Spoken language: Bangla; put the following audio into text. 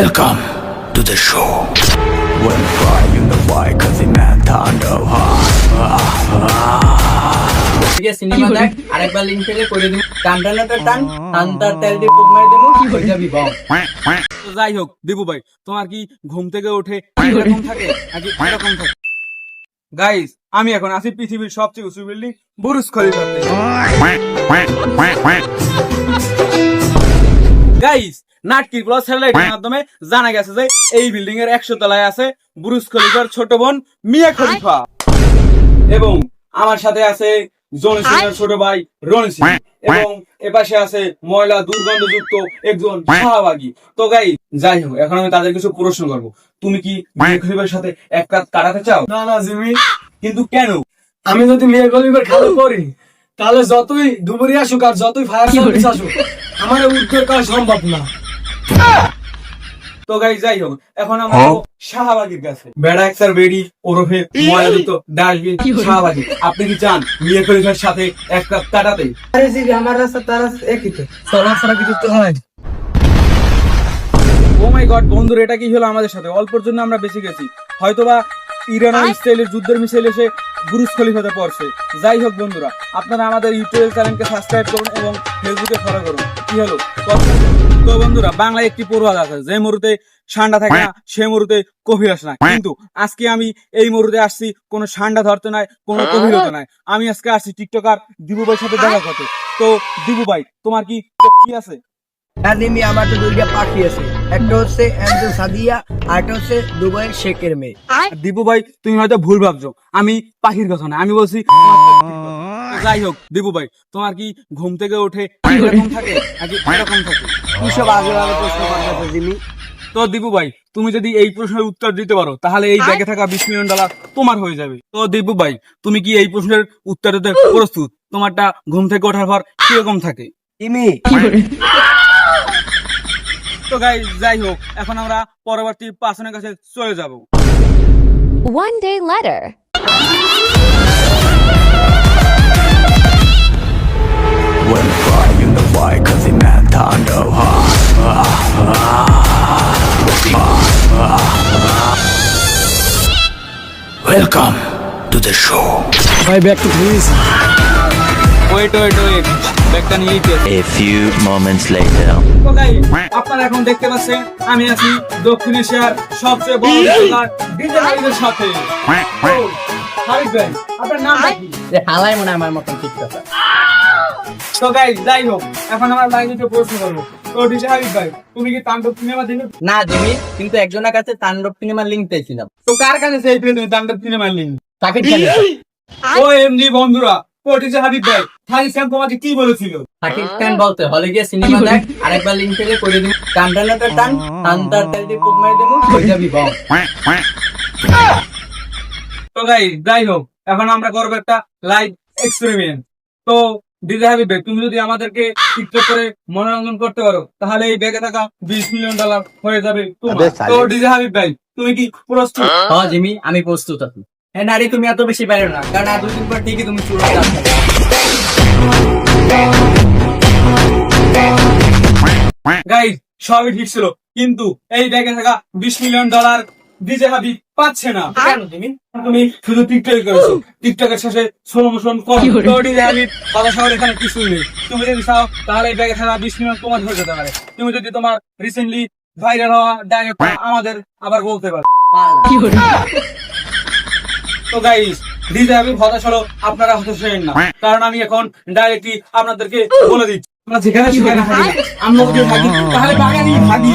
Welcome to the show. When fly in the white, cause the man thunder গিয়ে সিনেমা দেখ আরেকবার লিঙ্ক থেকে করে দিবি। টান টানাটা টান টান তার তেল দিয়ে ফুক মারি দেবো হয়ে যাবি বম যাই হোক দিবু ভাই তোমার কি ঘুম থেকে উঠে এরকম থাকে? নাকি এরকম থাকে? গাইস আমি এখন আছি পৃথিবীর সবচেয়ে উঁচু বিল্ডিং বুরুজ খলিফাতে গাইস নাটকির প্লাস স্যাটেলাইটের মাধ্যমে জানা গেছে যে এই বিল্ডিং এর একশো তলায় আছে বুরুজ খলিফার ছোট বোন মিয়া খলিফা। এবং আমার সাথে আছে জনি ছোট ভাই রনি সিং। এবং এপাশে আছে ময়লা দুর্গন্ধযুক্ত একজন তো গাই যাই হোক এখন আমি তাদের কিছু প্রশ্ন করব। তুমি কি মিয়া খলিফার সাথে এক কাজ কাটাতে চাও? না না জিমি। কিন্তু কেন? আমি যদি মেয়ে গলিবের খেলা করি তাহলে যতই ডুবুরি আসুক আর যতই ফায়ার সার্ভিস আসুক আমার উদ্ধার করা সম্ভব না। তো গাই যাই হোক এখন আমরা যাব শাহবাগীর কাছে। বেড়া এক্সার বেড়ি ওরফে ময়লাযুক্ত ডাস্টবিন শাহবাগী। আপনি কি চান? মিয়া খলিফার সাথে এক কাজ কাটাতে আরে জিমি আমার রাস্তা তার একই তো। চলাফেরা কিছু তো হয়। ও মাই গড বন্ধুরা এটা কি হলো আমাদের সাথে? অল্পর জন্য আমরা বেঁচে গেছি। হয়তোবা ইরান আর ইসরায়েলের যুদ্ধের মিসাইল এসে বুরুজ খলিফাতে পড়ছে। যাই হোক বন্ধুরা আপনারা আমাদের ইউটিউব চ্যানেলকে সাবস্ক্রাইব করুন এবং ফেসবুকে ফলো করুন। কি হলো? তো বন্ধুরা বাংলায় একটি পূর্বাজ আছে। যে মরুতে ঠান্ডা থাকে না সে মরুতে কফির আসে না। কিন্তু আজকে আমি এই মরুতে আসছি কোনো ঠান্ডা ধরতে নাই কোনো কফির হতে নাই। আমি আজকে আসছি টিকটকার দিবু ভাইয়ের সাথে দেখা করতে। তো দিবু ভাই তোমার কি কি আছে? আমি আমার তো দুইটা পাখি আছে। একটা হচ্ছে সাদিয়া হচ্ছে দুবাইয়ের শেখের মেয়ে। দীপু ভাই তুমি হয়তো ভুল ভাবছ। আমি পাখির কথা না আমি বলছি যাই হোক দীপু ভাই তোমার কি ঘুম থেকে উঠে এরকম থাকে? নাকি এরকম থাকে? কিসব আগে আগে প্রশ্ন করতেছে জিমি? তো দীপু ভাই তুমি যদি এই প্রশ্নের উত্তর দিতে পারো তাহলে এই ব্যাগে থাকা বিশ মিলিয়ন ডলার তোমার হয়ে যাবে। তো দীপু ভাই তুমি কি এই প্রশ্নের উত্তর দিতে প্রস্তুত? তোমারটা ঘুম থেকে ওঠার পর কীরকম থাকে? জিমি তো গাই যাই হোক এখন আমরা পরবর্তী পাশনের কাছে চলে যাব One day later. When fly in the white, cause the man thunder Welcome to the show. ভাই back to please wait wait wait ব্যাগটা নিয়ে A few moments later. তো গাই আপনারা এখন দেখতে পাচ্ছেন আমি আছি দক্ষিণ এশিয়ার সবচেয়ে বড় দোকান ডিজাইনের সাথে। তো, ভাই আপনার নাম কি? যে হালাই মনে আমার মতন ঠিক কথা তো গাই যাই হোক এখন আমার লাইনে প্রশ্ন করব। তো ডিজে হারিফ ভাই তুমি কি তাণ্ডব সিনেমা দেখো না জিমি কিন্তু একজনের কাছে তাণ্ডব সিনেমার লিঙ্ক পেয়েছিলাম তো কার কাছে সেই তাণ্ডব সিনেমা লিঙ্ক সাকিব খান ও এমজি বন্ধুরা ও ডিজে হাবিব ভাই হারিফ খান তোমাকে কি বলেছিল? সাকিব খান বলতে হলে গিয়ে সিনেমা দেখ আরেকবার লিঙ্ক থেকে করে দিবি। টান টান টান তার তেল দিয়ে ফুক মারি দেবো হয়ে যাবি বম তো গাই যাই হোক এখন আমরা করব একটা লাইভ এক্সপেরিমেন্ট তো ডিজে হাবিব ভাই তুমি যদি আমাদেরকে টিকটক করে মনোরঞ্জন করতে পারো তাহলে এই ব্যাগে থাকা বিশ মিলিয়ন ডলার হয়ে যাবে তোমার। তো ডিজে হাবিব ভাই তুমি কি প্রস্তুত? হ্যাঁ জিমি আমি প্রস্তুত আছি। হ্যাঁ নারী তুমি এত বেশি পারো না। কারণ আর দুদিন পর ঠিকই তুমি চুরো গাইজ সবই ঠিক ছিল। কিন্তু এই ব্যাগে থাকা বিশ মিলিয়ন ডলার ডিজে হাবিব পাচ্ছে না। কেন জিমি? তুমি শুধু টিকটক করেছ। টিকটকের শেষে স্লো মোশন কম। তো ডিজে হাবিব কথা শহর এখানে কিছুই নেই। তুমি যদি চাও তাহলে এই ব্যাগে থাকা বিশ মিলিয়ন তোমার হয়ে যেতে পারে। তুমি যদি তোমার রিসেন্টলি ভাইরাল হওয়া ডাইরেক্ট আমাদের আবার বলতে পারো। তো গাইস ডিজে আমি হতাশ হলো আপনারা হতাশ হবেন না। কারণ আমি এখন ডাইরেক্টলি আপনাদেরকে বলে দিচ্ছি। আমরা যেখানে সেখানে আমরা যদি থাকি তাহলে বাগানি থাকি।